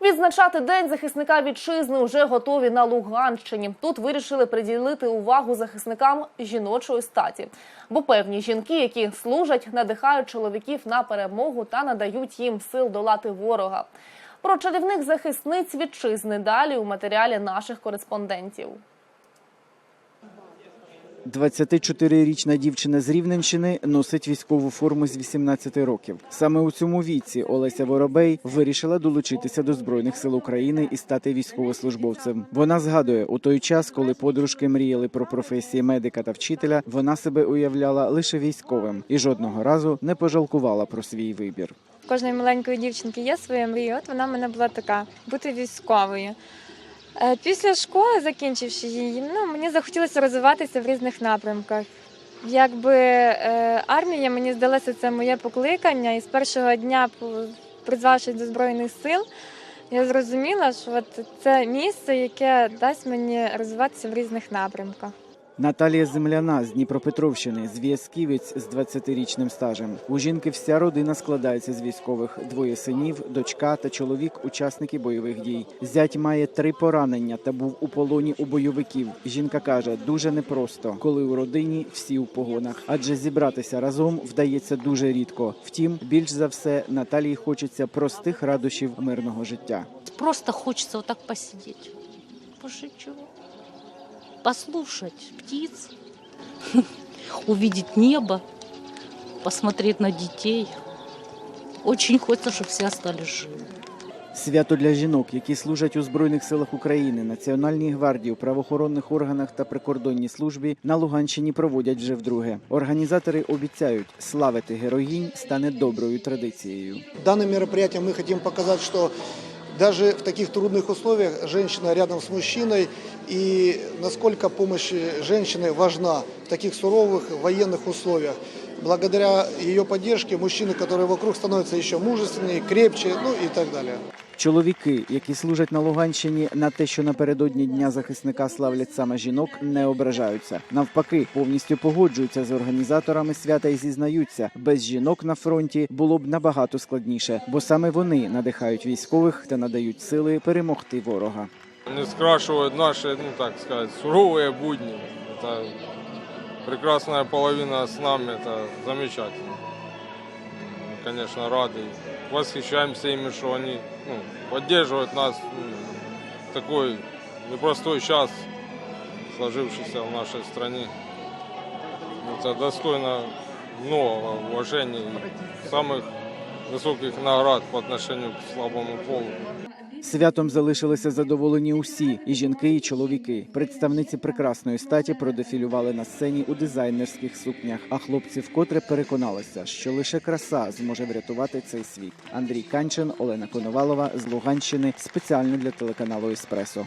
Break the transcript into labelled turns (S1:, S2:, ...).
S1: Відзначати день захисника вітчизни вже готові на Луганщині. Тут вирішили приділити увагу захисникам жіночої статі, бо певні жінки, які служать, надихають чоловіків на перемогу та надають їм сил долати ворога. Про чарівних захисниць вітчизни далі у матеріалі наших кореспондентів.
S2: 24-річна дівчина з Рівненщини носить військову форму з 18 років. Саме у цьому віці Олеся Воробей вирішила долучитися до збройних сил України і стати військовослужбовцем. Вона згадує, у той час, коли подружки мріяли про професії медика та вчителя, вона себе уявляла лише військовим і жодного разу не пожалкувала про свій вибір.
S3: Кожної маленької дівчинки є своя мрія. От вона в мене була така бути військовою. Е, Після школи, закінчивши її, ну, мені захотілося розвиватися в різних напрямках. Якби е, армія мені здалося це моє покликання, і з першого дня, призвавшись до Збройних сил, я зрозуміла, що от це місце, яке дасть мені розвиватися в різних напрямках.
S2: Наталія Земляна з Дніпропетровщини, зв'язківець з 20-річним стажем. У жінки вся родина складається з військових: двоє синів, дочка та чоловік, учасники бойових дій. Зять має три поранення та був у полоні у бойовиків. Жінка каже, дуже непросто, коли у родині всі у погонах, адже зібратися разом вдається дуже рідко. Втім, більш за все Наталії хочеться простих радощів мирного життя.
S4: Просто хочется вот так посидеть, пожить чего, послушать птиц, увидеть небо, посмотреть на детей. Очень хочется, чтобы все остались живы.
S2: Свято для жінок, які служать у збройних силах України, Національній гвардії, у правоохоронних органах та прикордонній службі на Луганщині проводять вже вдруге. Організатори обіцяють, славити героїнь стане доброю традицією.
S5: Данным мероприятием мы хотим показать, что даже в таких трудных условиях женщина рядом с мужчиной и насколько помощь женщины важна в таких суровых военных условиях. Благодаря ее поддержке мужчины, которые вокруг, становятся еще мужественнее, крепче, ну и так далее.
S2: Чоловіки, які служать на Луганщині, на те, що напередодні дня захисника славлять саме жінок, не ображаються. Навпаки, повністю погоджуються з організаторами свята і зізнаються, без жінок на фронті було б набагато складніше, бо саме вони надихають військових та надають сили перемогти ворога.
S6: не скрашивают наши, ну так сказать, суровые будни. Это Прекрасная половина с нами, это замечательно. Мы, конечно, рады. Восхищаемся ими, что они ну, поддерживают нас в такой непростой час, сложившийся в нашей стране. Это достойно нового уважения и самых высоких наград по отношению к слабому полу.
S2: Святом залишилися задоволені усі і жінки, і чоловіки. Представниці прекрасної статі продефілювали на сцені у дизайнерських сукнях. А хлопці вкотре переконалися, що лише краса зможе врятувати цей світ. Андрій Канчин, Олена Коновалова з Луганщини спеціально для телеканалу Еспресо.